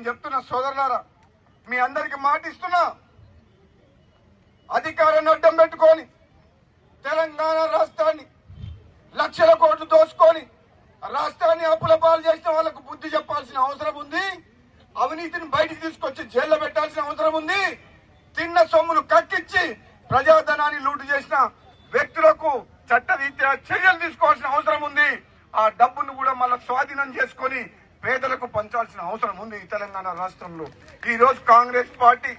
నేను చెప్తున్నా సోదరులారా మీ అందరికి మాట ఇస్తున్నా. అధికారాన్ని అడ్డం పెట్టుకొని తెలంగాణ రాష్ట్రాన్ని లక్షల కోట్లు దోసుకొని రాష్ట్రాన్ని అప్పుల పాలు చేసిన వాళ్ళకు బుద్ధి చెప్పాల్సిన అవసరం ఉంది. అవినీతిని బయటికి తీసుకొచ్చి జైల్లో పెట్టాల్సిన అవసరం ఉంది. తిన్న సొమ్మును కక్కిచ్చి ప్రజాధనాన్ని లూటు చేసిన వ్యక్తులకు చట్టరీత్యా చర్యలు తీసుకోవాల్సిన అవసరం ఉంది. ఆ డబ్బును కూడా మళ్ళీ స్వాధీనం చేసుకొని పేదలకు పంచాల్సిన అవసరం ఉంది ఈ తెలంగాణ రాష్ట్రంలో. ఈ రోజు కాంగ్రెస్ పార్టీ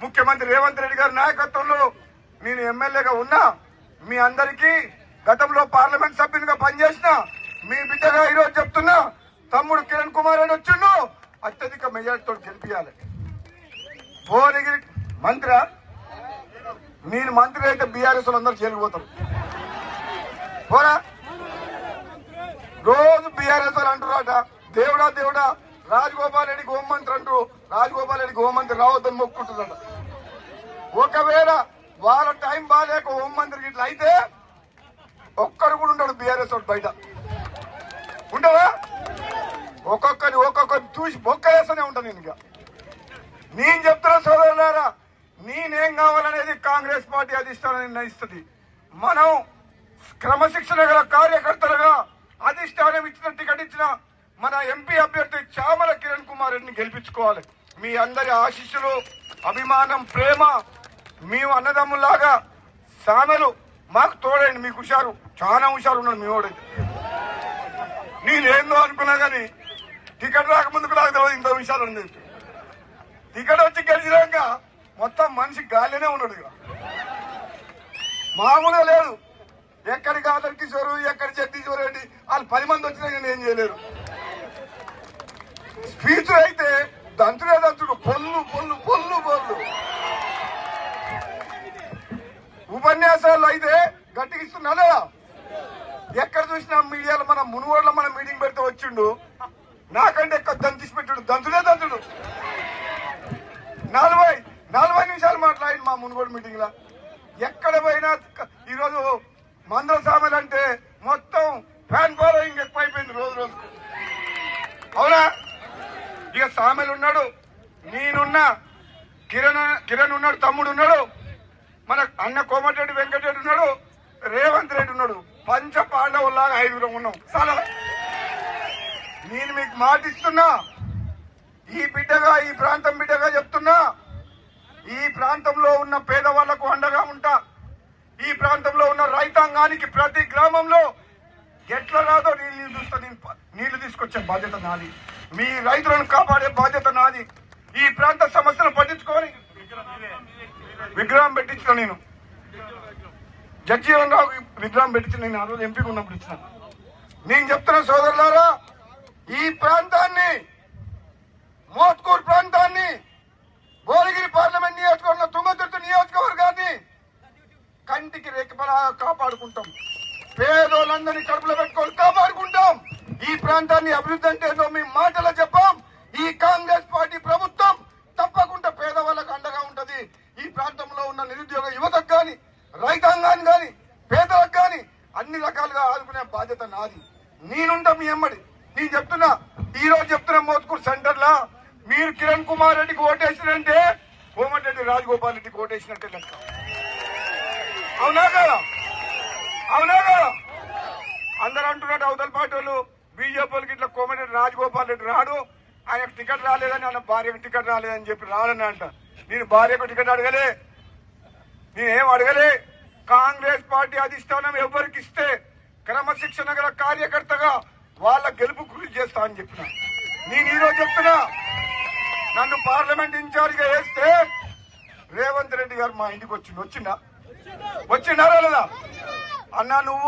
ముఖ్యమంత్రి రేవంత్ రెడ్డి గారి నాయకత్వంలో నేను ఎమ్మెల్యేగా ఉన్నా మీ అందరికీ గతంలో పార్లమెంట్ సభ్యునిగా పనిచేసిన మీ బిడ్డగా ఈరోజు చెప్తున్నా తమ్ముడు కిరణ్ కుమార్ అని వచ్చిండు అత్యధిక మెజార్టీతో గెలిపించాలి భువనగిరి మంత్రి నేను మంత్రి అయితే బీఆర్ఎస్ అందరూ చేరిపోతారు పోరా? రోజు బీఆర్ఎస్ వాళ్ళు అట దేవుడా దేవుడా రాజగోపాల్ రెడ్డికి హోంమంత్రి అంటూ రాజగోపాల్ రెడ్డికి హోంమంత్రి రావద్దని మొక్కుంటుందంట. ఒకవేళ వాళ్ళ టైం బాగాలేక హోంమంత్రికి ఇట్లా అయితే ఒక్కడు కూడా ఉండడు బీఆర్ఎస్ వాడు బయట. ఉండవా? ఒక్కొక్కరి ఒక్కొక్కరి చూసి బొక్క వేస్తూనే ఉంటాను నేను ఇక. నేను చెప్తున్నా సోదరులారా నేనేం కావాలనేది కాంగ్రెస్ పార్టీ అధిష్టానం నిర్ణయిస్తుంది మనం క్రమశిక్షణ గల కార్యకర్తలుగా అధిష్టానం ఇచ్చిన టికెట్ ఇచ్చిన మన ఎంపీ అభ్యర్థి చామల కిరణ్ కుమార్ రెడ్డిని గెలిపించుకోవాలి. మీ అందరి ఆశీస్సులు అభిమానం ప్రేమ మేము అన్నదమ్ములాగా సామెలు మాకు తోడండి మీకు హుషారు. చాలా హుషారు ఉన్నాడు మీ వాడైతే నేనేందో అనుకున్నా కానీ టికెట్ రాకముందుకు నాకు తెలియదు ఇంత హుషారు ఉంది. టికెట్ వచ్చి గెలిచినాక మొత్తం మనిషి గాలినే ఉన్నాడు ఇక. మామూలుగా లేదు. ఎక్కడికి ఆదర్ కిషోర్ ఎక్కడి జగదీశ్వర్ రెడ్డి వాళ్ళు పది మంది వచ్చినా నేను ఏం చేయలేరు. స్పీచ్ అయితే దంతుడే దంతుడు పొల్లు పొల్లు పొల్లు పొల్లు ఉపన్యాసాలు అయితే గట్టిగిస్తున్నా లేదా ఎక్కడ చూసినా మీడియాలో మన మునుగోడలో మన మీటింగ్ పెడితే వచ్చిండు. నాకంటే ఎక్కువ దంతిసి పెట్టాడు. దంతుడే దంతుడు నలభై నలభై నిమిషాలు మాట్లాడి మా మునుగోడు మీటింగ్ లా ఎక్కడ పోయినా ఈరోజు మందల సామెలు అంటే మొత్తం ఫ్యాన్ ఫాలోయింగ్ ఎక్కువైపోయింది రోజు రోజు అవునా? ఇక సామెలు ఉన్నాడు. నేనున్నా. కిరణ్ కిరణ్ ఉన్నాడు తమ్ముడు ఉన్నాడు. మన అన్న కోమటిరెడ్డి వెంకటరెడ్డి ఉన్నాడు. రేవంత్ రెడ్డి ఉన్నాడు. పంచ పాండవులాగా ఐదుగురం ఉన్నాం. చాలా. నేను మీకు మాటిస్తున్నా. ఈ బిడ్డగా ఈ ప్రాంతం బిడ్డగా చెప్తున్నా. ఈ ప్రాంతంలో ఉన్న పేదవాళ్ళకు అండగా ఉంటా. ఈ ప్రాంతంలో ఉన్న రైతాంగానికి ప్రతి గ్రామంలో ఎట్లా రాదో నీళ్ళు నీళ్ళు చూస్తా నేను నీళ్ళు తీసుకొచ్చే బాధ్యత నాది. మీ రైతులను కాపాడే బాధ్యత నాది. ఈ ప్రాంత సమస్యను పట్టించుకొని విగ్రహం పెట్టించిన నేను. జగ్జీవన్ రావు విగ్రహం పెట్టించిన నేను ఆ రోజు ఎంపీగా ఉన్నప్పుడు ఇచ్చిన. నేను చెప్తున్న సోదరులారా ఈ ప్రాంతాన్ని మోత్కూర్ ప్రాంతాన్ని భువనగిరి పార్లమెంట్ నియోజకవర్గంలో తుంగతుర్తి నియోజకవర్గాన్ని కంటికి రెక్కపలా కాపాడుకుంటాం. పేదోళ్ళందరినీ కడుపులో పెట్టుకోవాలి కాపాడు ప్రాంతాన్ని అభివృద్ధి అంటే ఏదో మీ మాటలో చెప్పాం. ఈ కాంగ్రెస్ పార్టీ ప్రభుత్వం తప్పకుండా పేదవాళ్ళకు అండగా ఉంటది. ఈ ప్రాంతంలో ఉన్న నిరుద్యోగ యువతకు కానీ రైతాంగాన్ని కానీ పేదలకు కానీ అన్ని రకాలుగా ఆదుకునే బాధ్యత నాది. నేనుంటా మీ అమ్మడి. నేను చెప్తున్నా ఈ రోజు చెప్తున్నా మోత్కూర్ సెంటర్ లా మీరు కిరణ్ కుమార్ రెడ్డికి ఓటేసినంటే కోమటిరెడ్డి రాజగోపాల్ రెడ్డికి ఓటేసినట్టే లెక్క. అవునా కదా? అవునా కదా? అందరూ అంటున్నట్టు అవతల పార్టీ వాళ్ళు ఇట్లా కోమటి రాజగోపాల్ రెడ్డి రాడు ఆయనకు టికెట్ రాలేదని ఆయన భార్యకు టికెట్ రాలేదని చెప్పి రాడని అంట. నేను భార్యకు టికెట్ అడగలే నేనేం అడగలే? కాంగ్రెస్ పార్టీ అధిష్టానం ఎవరికి ఇస్తే క్రమశిక్షణ గల కార్యకర్తగా వాళ్ళ గెలుపు కృషి చేస్తా అని చెప్పిన. నేను ఈరోజు చెప్తున్నా నన్ను పార్లమెంట్ ఇన్ఛార్జిగా వేస్తే రేవంత్ రెడ్డి గారు మా ఇంటికి వచ్చిండు. వచ్చిందా వచ్చిండారా లేదా అన్నా నువ్వు